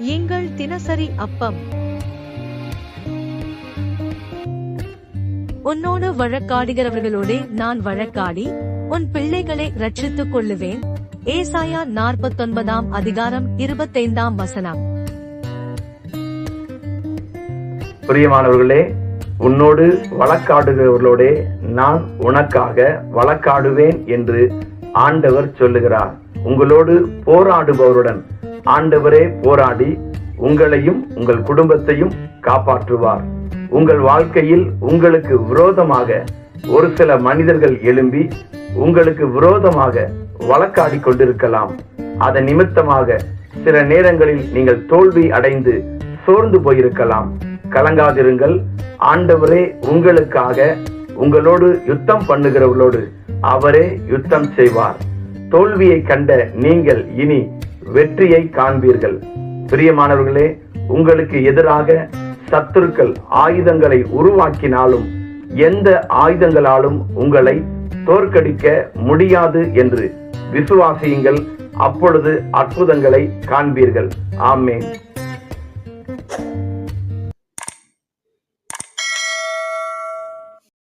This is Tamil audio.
எங்கள் தினசரி அப்பம். உன்னோடு வழக்காடுகிறவர்களோடு நான் வழக்காடி உன் பிள்ளைகளை ரட்சித்துக் கொள்ளுவேன். ஏசாயா நாற்பத்தொன்பதாம் அதிகாரம் இருபத்தைந்தாம் வசனம். பிரியமானவர்களே உன்னோடு வழக்காடுகிறவர்களோடே நான் உனக்காக வழக்காடுவேன் என்று ஆண்டவர் சொல்லுகிறார். உங்களோடு போராடுபவருடன் ஆண்டவரே போராடி உங்களையும் உங்கள் குடும்பத்தையும் காப்பாற்றுவார். உங்கள் வாழ்க்கையில் உங்களுக்கு விரோதமாக ஒரு சில மனிதர்கள் எழும்பி உங்களுக்கு விரோதமாக வழக்காடி கொண்டிருக்கலாம். அதன் நிமித்தமாக சில நேரங்களில் நீங்கள் தோல்வி அடைந்து சோர்ந்து போயிருக்கலாம். கலங்காதிருங்கள். ஆண்டவரே உங்களுக்காக உங்களோடு யுத்தம் பண்ணுகிறவர்களோடு அவரே யுத்தம் செய்வார். தோல்வியை கண்ட நீங்கள் இனி வெற்றியை காண்பீர்கள். பிரியமானவர்களே உங்களுக்கு எதிராக சத்துருக்கள் ஆயுதங்களை உருவாக்கினாலும் எந்த ஆயுதங்களாலும் உங்களை தோற்கடிக்க முடியாது என்று விசுவாசியுங்கள். அப்பொழுது அற்புதங்களை காண்பீர்கள். ஆமேன்.